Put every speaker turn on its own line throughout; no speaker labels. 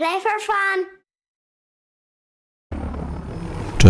Play for fun.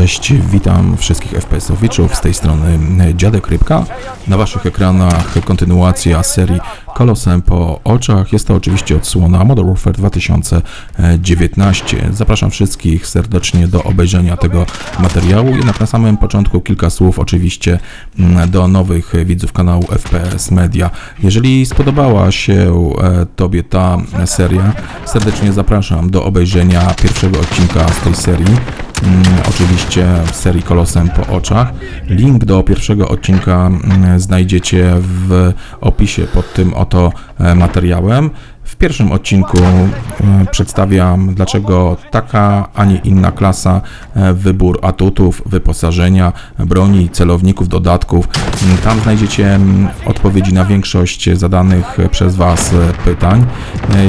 Cześć, witam wszystkich FPS-owiczów z tej strony Dziadek Rybka. Na waszych ekranach kontynuacja serii Kolosem po oczach. Jest to oczywiście odsłona Modern Warfare 2019. Zapraszam wszystkich serdecznie do obejrzenia tego materiału. Jednak na samym początku kilka słów oczywiście mm, do nowych widzów kanału FPS Media. Jeżeli spodobała się e, Tobie ta seria, serdecznie zapraszam do obejrzenia pierwszego odcinka z tej serii. Mm, oczywiście serii Kolosem po oczach. Link do pierwszego odcinka mm, znajdziecie w opisie pod tym oto e, materiałem. W pierwszym odcinku e, przedstawiam, dlaczego taka, a nie inna klasa, e, wybór atutów, wyposażenia, broni, celowników, dodatków. Mm, Tam znajdziecie odpowiedzi na większość zadanych przez Was pytań.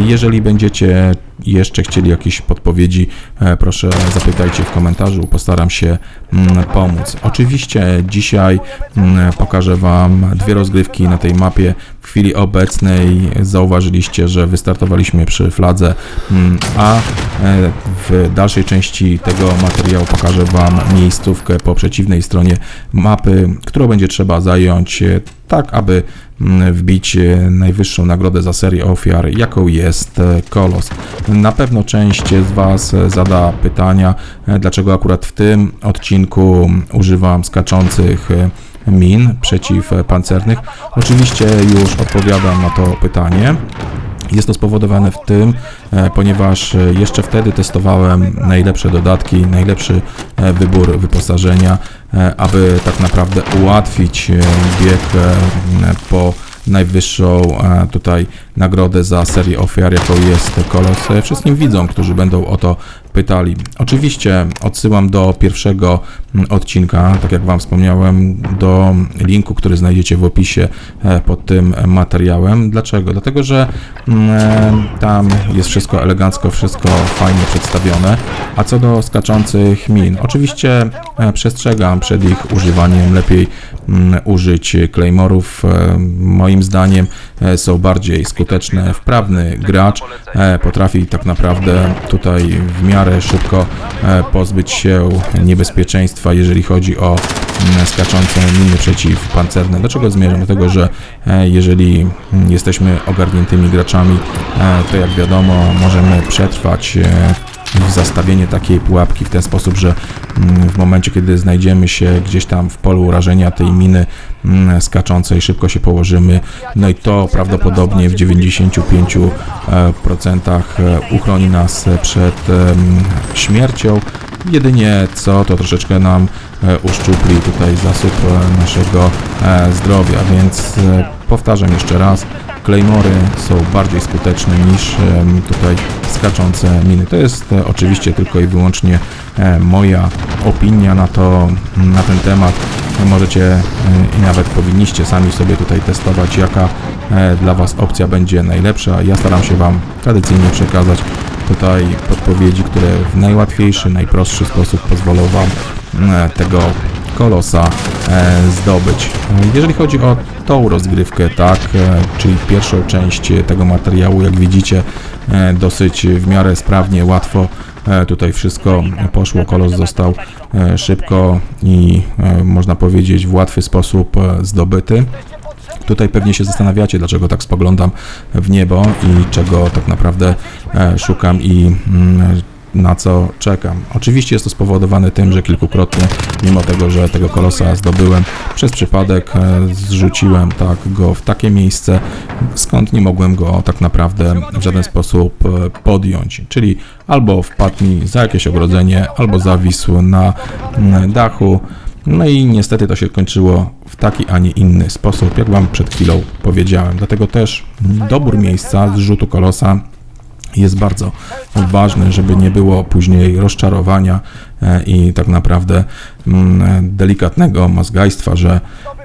Jeżeli będziecie jeszcze chcieli jakieś podpowiedzi, e, proszę zapytajcie w komentarzu, postaram się mm, pomóc. Oczywiście dzisiaj mm, pokażę Wam dwie rozgrywki na tej mapie. W chwili obecnej zauważyliście, że wystartowaliśmy przy fladze, mm, a e, w dalszej części tego materiału pokażę Wam miejscówkę po przeciwnej stronie mapy, którą będzie trzeba zająć tak, aby mm, wbić e, najwyższą nagrodę za serię ofiar, jaką jest e, Kolos. Na pewno część z Was e, zada pytania, dlaczego akurat w tym odcinku używam skaczących min przeciwpancernych. Oczywiście już odpowiadam na to pytanie. Jest to spowodowane w tym, e, ponieważ e, jeszcze wtedy testowałem najlepsze dodatki, najlepszy e, wybór wyposażenia, aby tak naprawdę ułatwić bieg po najwyższą tutaj nagrodę za serię ofiar, jaką jest Kolos, wszystkim widzom, którzy będą o to pytali. Oczywiście odsyłam do pierwszego odcinka, tak jak Wam wspomniałem, do linku, który znajdziecie w opisie e, pod tym materiałem. Dlaczego? Dlatego, że mm, e, tam jest wszystko elegancko, wszystko fajnie przedstawione. A co do skaczących min, oczywiście e, przestrzegam przed ich używaniem. Lepiej mm, użyć Claymorów. Moim zdaniem są bardziej skuteczne. Wprawny gracz e, potrafi tak naprawdę tutaj w miarę szybko e, pozbyć się niebezpieczeństwa, jeżeli chodzi o mm, skaczące miny przeciwpancerne. Dlaczego zmierzam? Dlatego, że e, jeżeli mm, jesteśmy ogarniętymi graczami, to jak wiadomo możemy przetrwać e, zastawienie takiej pułapki w ten sposób, że mm, w momencie, kiedy znajdziemy się gdzieś tam w polu urażenia tej miny mm, skaczącej, szybko się położymy, no i to prawdopodobnie w 95% e, uchroni nas przed śmiercią. Jedynie co, to troszeczkę nam e, uszczupli tutaj zasób e, naszego e, zdrowia, więc e, powtarzam jeszcze raz, Claymory są bardziej skuteczne niż tutaj skaczące miny. To jest e, oczywiście tylko i wyłącznie e, moja opinia na to, na ten temat. Możecie e, i nawet powinniście sami sobie tutaj testować, jaka dla Was opcja będzie najlepsza. Ja staram się Wam tradycyjnie przekazać tutaj podpowiedzi, które w najłatwiejszy, najprostszy sposób pozwolą Wam tego kolosa e, zdobyć. Jeżeli chodzi o tą rozgrywkę, tak, e, czyli pierwszą część tego materiału, jak widzicie, e, dosyć w miarę sprawnie, łatwo tutaj wszystko poszło. Kolos został szybko i można powiedzieć w łatwy sposób zdobyty. Tutaj pewnie się zastanawiacie, dlaczego tak spoglądam w niebo i czego tak naprawdę szukam i mm, na co czekam. Oczywiście jest to spowodowane tym, że kilkukrotnie, mimo tego, że tego kolosa zdobyłem, przez przypadek e, zrzuciłem tak go w takie miejsce, skąd nie mogłem go tak naprawdę w żaden sposób e, podjąć. Czyli albo wpadł mi za jakieś ogrodzenie, albo zawisł na dachu. No i niestety to się kończyło w taki, a nie inny sposób, jak Wam przed chwilą powiedziałem. Dlatego też dobór miejsca zrzutu kolosa jest bardzo ważny, żeby nie było później rozczarowania e, i tak naprawdę mm, delikatnego mazgajstwa, że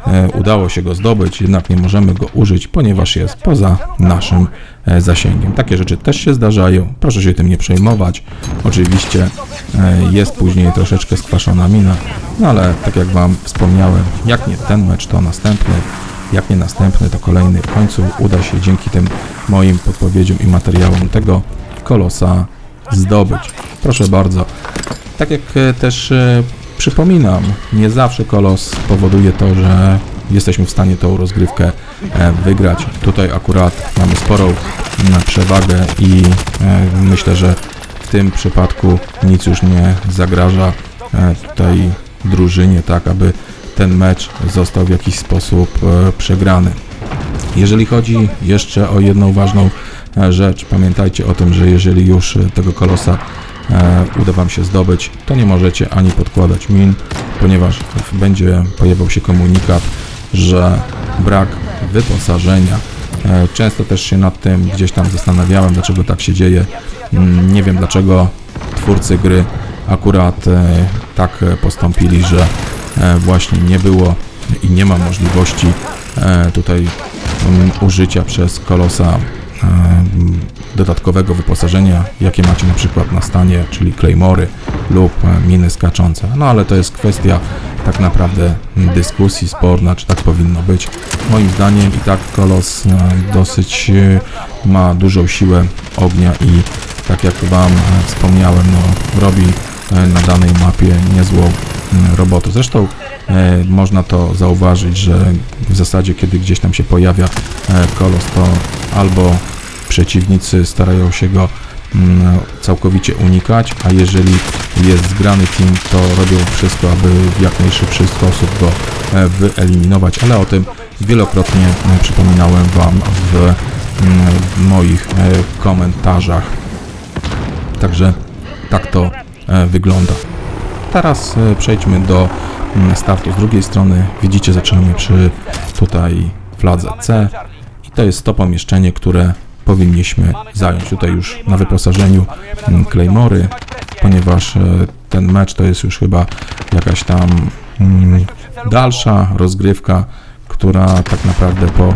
e, udało się go zdobyć, jednak nie możemy go użyć, ponieważ jest poza naszym e, zasięgiem. Takie rzeczy też się zdarzają, proszę się tym nie przejmować. Oczywiście jest później troszeczkę skwaszona mina, no ale tak jak Wam wspomniałem, jak nie ten mecz, to następny. Jak nie następny, to kolejny. W końcu uda się dzięki tym moim podpowiedziom i materiałom tego kolosa zdobyć. Proszę bardzo. Tak jak e, też e, przypominam, nie zawsze kolos powoduje to, że jesteśmy w stanie tą rozgrywkę e, wygrać. Tutaj akurat mamy sporą mm, przewagę i myślę, że w tym przypadku nic już nie zagraża tutaj drużynie, tak aby ten mecz został w jakiś sposób e, przegrany. Jeżeli chodzi jeszcze o jedną ważną e, rzecz, pamiętajcie o tym, że jeżeli już e, tego kolosa uda Wam się zdobyć, to nie możecie ani podkładać min, ponieważ będzie pojawiał się komunikat, że brak wyposażenia. Często też się nad tym gdzieś tam zastanawiałem, dlaczego tak się dzieje. Mm, Nie wiem dlaczego twórcy gry akurat tak postąpili, że właśnie nie było i nie ma możliwości e, tutaj mm, użycia przez kolosa e, mm, dodatkowego wyposażenia, jakie macie na przykład na stanie, czyli Claymory lub e, miny skaczące. No ale to jest kwestia tak naprawdę dyskusji sporna, czy tak powinno być. Moim zdaniem i tak kolos e, dosyć e, ma dużą siłę ognia i tak jak Wam e, wspomniałem, no, robi e, na danej mapie niezłą mm, robotę. Zresztą e, można to zauważyć, że w zasadzie kiedy gdzieś tam się pojawia e, kolos, to albo przeciwnicy starają się go mm, całkowicie unikać, a jeżeli jest zgrany team, to robią wszystko, aby w jak najszybszy sposób go e, wyeliminować, ale o tym wielokrotnie e, przypominałem Wam w mm, moich e, komentarzach. Także tak to e, wygląda. Teraz e, przejdźmy do mm, startu z drugiej strony. Widzicie, zaczynamy przy tutaj fladze C i to jest to pomieszczenie, które powinniśmy zająć. Tutaj już na wyposażeniu mm, Claymory, ponieważ e, ten mecz to jest już chyba jakaś tam mm, dalsza rozgrywka, która tak naprawdę po e,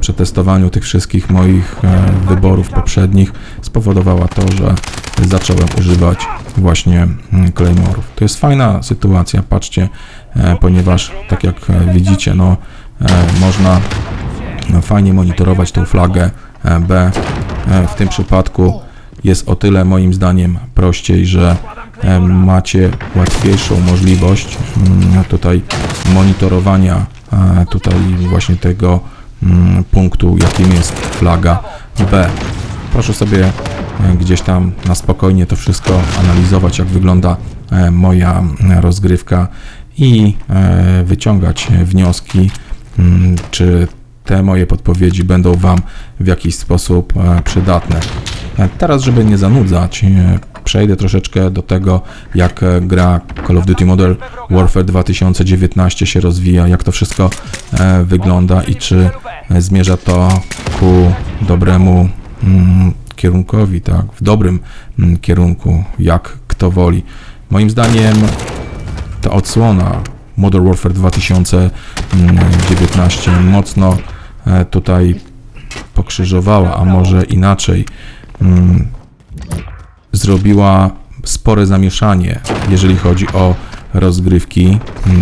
przetestowaniu tych wszystkich moich e, wyborów poprzednich spowodowała to, że zacząłem używać właśnie mm, Claymore'ów. To jest fajna sytuacja, patrzcie, e, ponieważ tak jak e, widzicie, no e, można no, fajnie monitorować tą flagę e, B. E, W tym przypadku jest o tyle moim zdaniem prościej, że e, macie łatwiejszą możliwość mm, tutaj monitorowania e, tutaj właśnie tego punktu, jakim jest flaga B. Proszę sobie e, gdzieś tam na spokojnie to wszystko analizować, jak wygląda e, moja e, rozgrywka i e, wyciągać wnioski, mm, czy te moje podpowiedzi będą Wam w jakiś sposób przydatne. Teraz, żeby nie zanudzać, przejdę troszeczkę do tego, jak e, gra Call of Duty Modern Warfare 2019 się rozwija, jak to wszystko e, wygląda i czy e, zmierza to ku dobremu mm, kierunkowi, tak, w dobrym mm, kierunku, jak kto woli. Moim zdaniem ta odsłona Modern Warfare 2019 mocno tutaj pokrzyżowała, a może inaczej mm, zrobiła spore zamieszanie, jeżeli chodzi o rozgrywki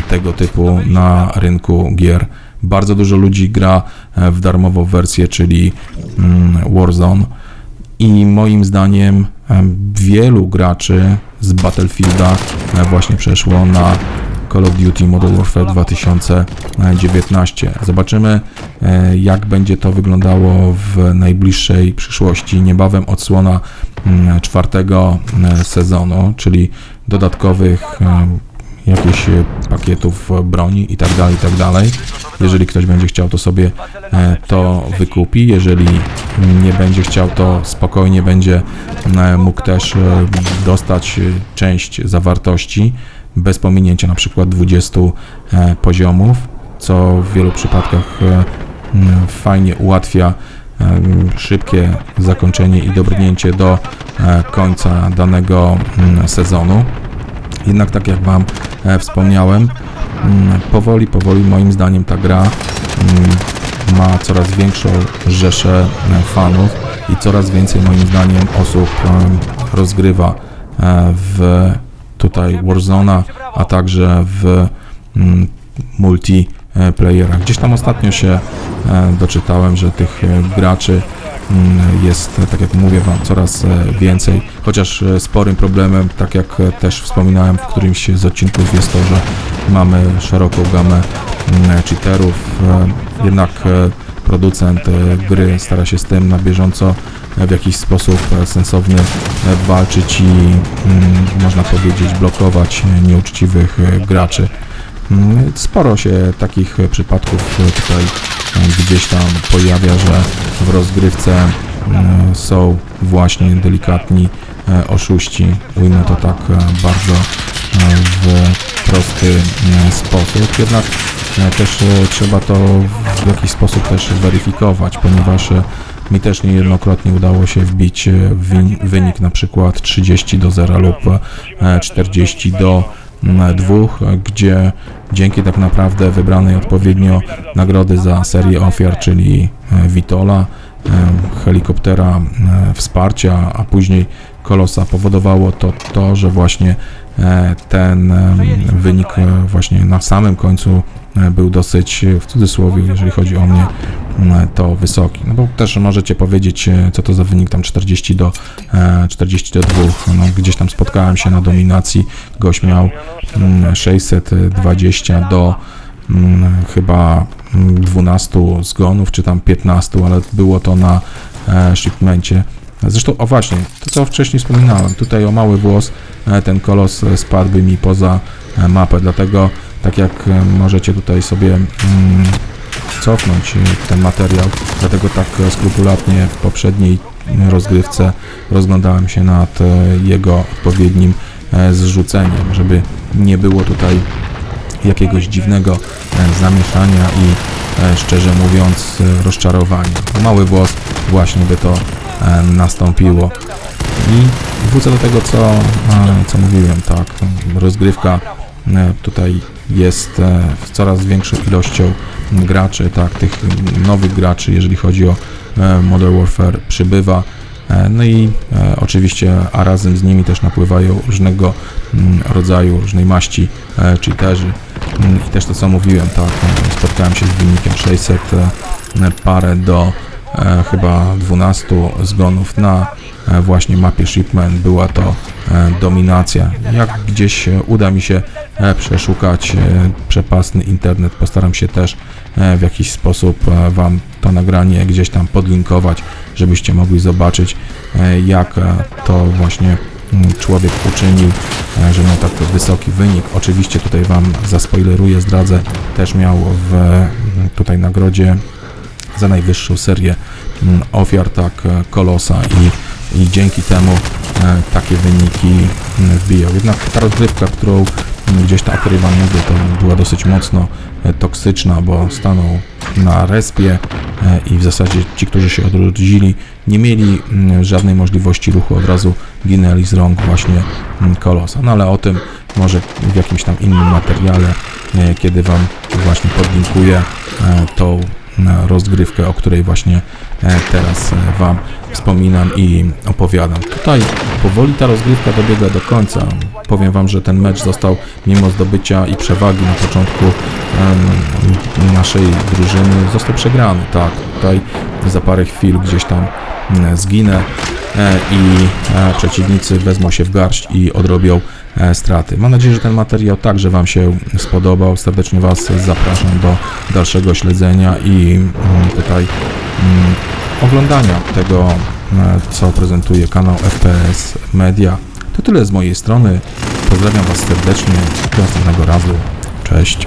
tego typu na rynku gier. Bardzo dużo ludzi gra e, w darmową wersję, czyli mm, Warzone i moim zdaniem em, wielu graczy z Battlefielda e, właśnie przeszło na Call of Duty Modern Warfare 2019. Zobaczymy, e, jak będzie to wyglądało w najbliższej przyszłości. Niebawem odsłona mm, czwartego e, sezonu, czyli dodatkowych e, jakichś pakietów broni i tak dalej, i tak dalej. Jeżeli ktoś będzie chciał, to sobie to wykupi. Jeżeli nie będzie chciał, to spokojnie będzie mógł też dostać część zawartości bez pominięcia na przykład 20 e, poziomów, co w wielu przypadkach e, fajnie ułatwia e, szybkie zakończenie i dobrnięcie do końca danego sezonu. Jednak tak jak Wam wspomniałem, powoli, powoli moim zdaniem ta gra ma coraz większą rzeszę fanów i coraz więcej moim zdaniem osób rozgrywa w tutaj Warzona, a także w mm, multiplayerach. Gdzieś tam ostatnio się e, doczytałem, że tych e, graczy mm, jest, tak jak mówię Wam, coraz e, więcej, chociaż sporym problemem, tak jak też wspominałem w którymś z odcinków, jest to, że mamy szeroką gamę mm, cheaterów, jednak producent e, gry stara się z tym na bieżąco e, w jakiś sposób e, sensowny walczyć i mm, można powiedzieć blokować nieuczciwych graczy. Mm, Sporo się takich przypadków tutaj gdzieś tam pojawia, że w rozgrywce e, są właśnie delikatni oszuści, ujmę to tak bardzo w prosty sposób, jednak też e, trzeba to w jakiś sposób też weryfikować, ponieważ e, mi też niejednokrotnie udało się wbić e, wy- wynik na przykład 30 do 0 lub e, 40 do dwóch, e, gdzie dzięki tak naprawdę wybranej odpowiednio nagrody za serię ofiar, czyli e, Witola, e, helikoptera e, wsparcia, a później Kolosa powodowało to to, że właśnie e, ten e, wynik e, właśnie na samym końcu e, był dosyć e, w cudzysłowie, jeżeli chodzi o mnie, m, to wysoki. No bo też możecie powiedzieć, e, co to za wynik tam 40 do e, 40 do 2. No, gdzieś tam spotkałem się na dominacji, gość miał mm, 620 do mm, chyba mm, 12 zgonów, czy tam 15, ale było to na e, shipmencie. Zresztą, o właśnie, to co wcześniej wspominałem, tutaj o mały włos e, ten kolos e, spadłby mi poza e, mapę, dlatego tak jak e, możecie tutaj sobie mm, cofnąć e, ten materiał, dlatego tak e, skrupulatnie w poprzedniej rozgrywce rozglądałem się nad jego odpowiednim zrzuceniem, żeby nie było tutaj jakiegoś dziwnego zamieszania i szczerze mówiąc e, rozczarowania. Mały włos właśnie by to nastąpiło. I wrócę do tego, co, co mówiłem, tak, rozgrywka tutaj jest e, z coraz większą ilością graczy, tak, tych nowych graczy, jeżeli chodzi o e, Modern Warfare przybywa. E, No i e, oczywiście, a razem z nimi też napływają różnego mm, rodzaju, różnej maści e, cheaterzy. Mm, I też to co mówiłem, tak, e, spotkałem się z wynikiem 600 e, parę do e, chyba 12 zgonów na e, właśnie mapie Shipment. Była to e, dominacja. Jak gdzieś e, uda mi się e, przeszukać e, przepasny internet, postaram się też e, w jakiś sposób e, Wam to nagranie gdzieś tam podlinkować, żebyście mogli zobaczyć, e, jak e, to właśnie mm, człowiek uczynił, e, że miał tak wysoki wynik. Oczywiście tutaj Wam zaspoileruję, zdradzę, też miał w tutaj nagrodzie za najwyższą serię mm, ofiar, tak, e, Kolosa i, i dzięki temu e, takie wyniki mm, wbijał. Jednak ta rozgrywka, którą mm, gdzieś ta okrywa mówię, to była dosyć mocno e, toksyczna, bo stanął na respie i w zasadzie ci, którzy się odrodzili, nie mieli żadnej możliwości ruchu, od razu ginęli z rąk właśnie Kolosa. No ale o tym może w jakimś tam innym materiale, kiedy Wam właśnie podlinkuję tą rozgrywkę, o której właśnie e, teraz e, Wam wspominam i opowiadam. Tutaj powoli ta rozgrywka dobiega do końca. Powiem Wam, że ten mecz został mimo zdobycia i przewagi na początku naszej drużyny został przegrany. Tak, tutaj za parę chwil gdzieś tam mm, zginę e, i przeciwnicy wezmą się w garść i odrobią straty. Mam nadzieję, że ten materiał także Wam się spodobał. Serdecznie Was zapraszam do dalszego śledzenia i mm, tutaj mm, oglądania tego, e, co prezentuje kanał FPS Media. To tyle z mojej strony. Pozdrawiam Was serdecznie. Do następnego razu. Cześć.